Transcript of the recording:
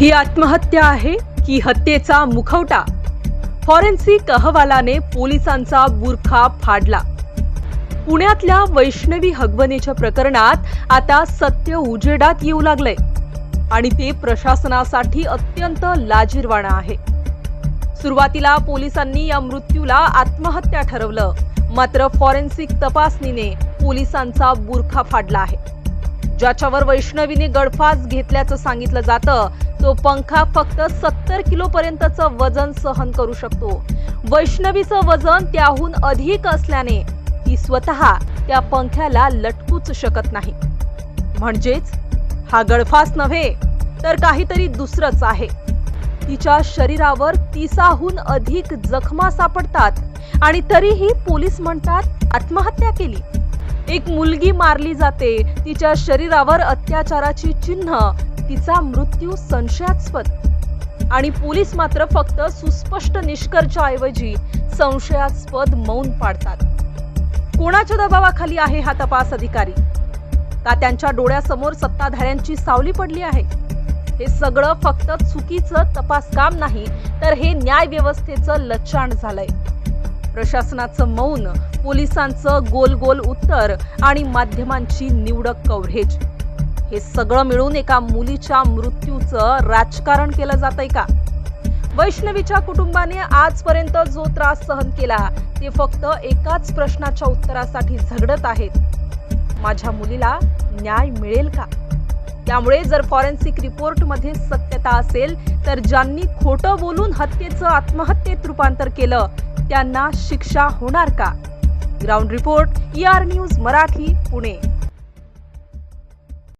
ही आत्महत्या आहे की हत्येचा मुखवटा? फॉरेन्सिक अहवालाने पोलिसांचा बुरखा फाडला. पुण्यातल्या वैष्णवी हगवणीच्या प्रकरणात आता सत्य उजेडात येऊ लागलंय आणि ते प्रशासनासाठी अत्यंत लाजीरवाणा आहे. सुरुवातीला पोलिसांनी या मृत्यूला आत्महत्या ठरवलं मात्र फॉरेन्सिक तपासणीने पोलिसांचा बुरखा फाडला आहे. ज्याच्यावर वैष्णवीने गडफास घेतल्याचं सांगितलं जातं तो पंखा फक्त सत्तर किलो पर्यंतचं वजन सहन करू शकतो. वैष्णवीचं वजन त्याहून अधिक असल्याने ती स्वतः त्या पंख्याला लटकूच शकत नाही. म्हणजेच हा गळफास नव्हे तर काहीतरी दुसरंच आहे. तिच्या शरीरावर तिसाहून अधिक जखमा सापडतात आणि तरीही पोलीस म्हणतात आत्महत्या केली. एक मुलगी मारली जाते. तिच्या शरीरावर अत्याचाराची चिन्ह. तिचा मृत्यू संशयास्पद. आणि पोलीस मात्र फक्त सुस्पष्ट निष्कर्षाऐवजी संशयास्पद मौन पाडतात. कोणाच्या दबावाखाली आहे हा तपास अधिकारी? का त्यांच्या डोळ्यासमोर सत्ताधाऱ्यांची सावली पडली आहे? हे सगळं फक्त चुकीचं तपास काम नाही तर हे न्याय व्यवस्थेचं लचाण झालंय. प्रशासनाचं मौन पोलिसांचं गोल गोल उत्तर आणि माध्यमांची निवडक कव्हरेज. हे सगळं मिळून एका मुलीच्या मृत्यूचं राजकारण केलं जातंय का? वैष्णवीच्या कुटुंबाने आजपर्यंत जो त्रास सहन केला ते फक्त एकाच प्रश्नाच्या उत्तरासाठी झगडत आहेत. माझ्या मुलीला न्याय मिळेल का? त्यामुळे जर फॉरेन्सिक रिपोर्टमध्ये सत्यता असेल तर ज्यांनी खोटं बोलून हत्येचं आत्महत्येत रूपांतर केलं त्यांना शिक्षा होणार का? Ground report E R news Marathi Pune.